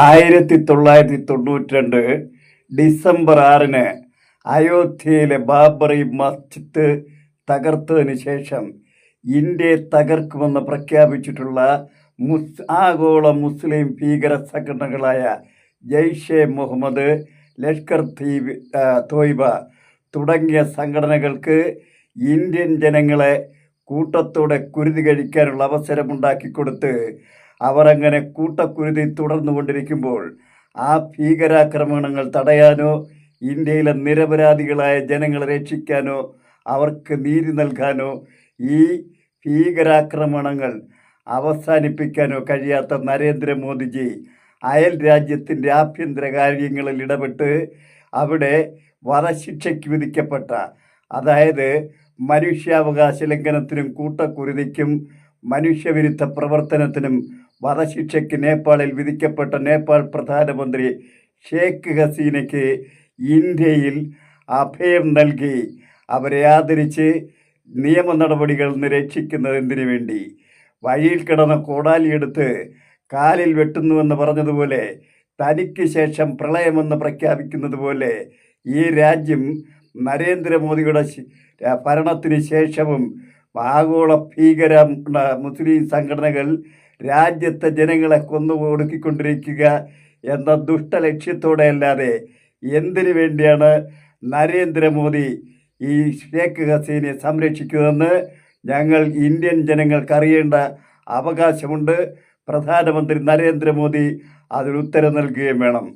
ആയിരത്തി തൊള്ളായിരത്തി തൊണ്ണൂറ്റി രണ്ട് ഡിസംബർ ആറിന് അയോധ്യയിലെ ബാബറി മസ്ജിദ് തകർത്തതിന് ശേഷം ഇന്ത്യയെ തകർക്കുമെന്ന് പ്രഖ്യാപിച്ചിട്ടുള്ള മുസ് ആഗോള മുസ്ലിം ഭീകര സംഘടനകളായ ജെയ്ഷെ മുഹമ്മദ് ലഷ്കർ തീബ് തോയ്ബ തുടങ്ങിയ സംഘടനകൾക്ക് ഇന്ത്യൻ ജനങ്ങളെ കൂട്ടത്തോടെ കുരുതി കഴിക്കാനുള്ള അവസരമുണ്ടാക്കി കൊടുത്ത് അവർ അങ്ങനെ കൂട്ടക്കുരുതി തുടർന്നു കൊണ്ടിരിക്കുമ്പോൾ ആ ഭീകരാക്രമണങ്ങൾ തടയാനോ ഇന്ത്യയിലെ നിരപരാധികളായ ജനങ്ങളെ രക്ഷിക്കാനോ അവർക്ക് നീതി നൽകാനോ ഈ ഭീകരാക്രമണങ്ങൾ അവസാനിപ്പിക്കാനോ കഴിയാത്ത നരേന്ദ്രമോദിജി അയൽ രാജ്യത്തിന്റെ ആഭ്യന്തര കാര്യങ്ങളിൽ ഇടപെട്ട് അവിടെ വധശിക്ഷയ്ക്ക് വിധിക്കപ്പെട്ട അതായത് മനുഷ്യാവകാശ ലംഘനത്തിനും കൂട്ടക്കുരുതിക്കും മനുഷ്യവിരുദ്ധ പ്രവർത്തനത്തിനും വധശിക്ഷയ്ക്ക് നേപ്പാളിൽ വിധിക്കപ്പെട്ട നേപ്പാൾ പ്രധാനമന്ത്രി ഷേഖ് ഹസീനയ്ക്ക് ഇന്ത്യയിൽ അഭയം നൽകി. അവരെ ആദരിച്ച് നിയമ നടപടികളിൽ നിന്ന് രക്ഷിക്കുന്നതിന് വേണ്ടി? വഴിയിൽ കിടന്ന കോടാലിയെടുത്ത് കാലിൽ വെട്ടുന്നുവെന്ന് പറഞ്ഞതുപോലെ തനിക്ക് ശേഷം പ്രളയമെന്ന് പ്രഖ്യാപിക്കുന്നത് പോലെ ഈ രാജ്യം നരേന്ദ്രമോദിയുടെ ഭരണത്തിന് ശേഷവും ആഗോള ഭീകര മുസ്ലിം സംഘടനകൾ രാജ്യത്തെ ജനങ്ങളെ കൊന്നു ഒടുക്കിക്കൊണ്ടിരിക്കുക എന്ന ദുഷ്ടലക്ഷ്യത്തോടെ അല്ലാതെ എന്തിനു വേണ്ടിയാണ് നരേന്ദ്രമോദി ഈ ഷേഖ് ഹസീനെ സംരക്ഷിക്കുന്നതെന്ന് ഞങ്ങൾ ഇന്ത്യൻ ജനങ്ങൾക്ക് അറിയേണ്ട അവകാശമുണ്ട്. പ്രധാനമന്ത്രി നരേന്ദ്രമോദി അതിന് ഉത്തരം നൽകുകയും വേണം.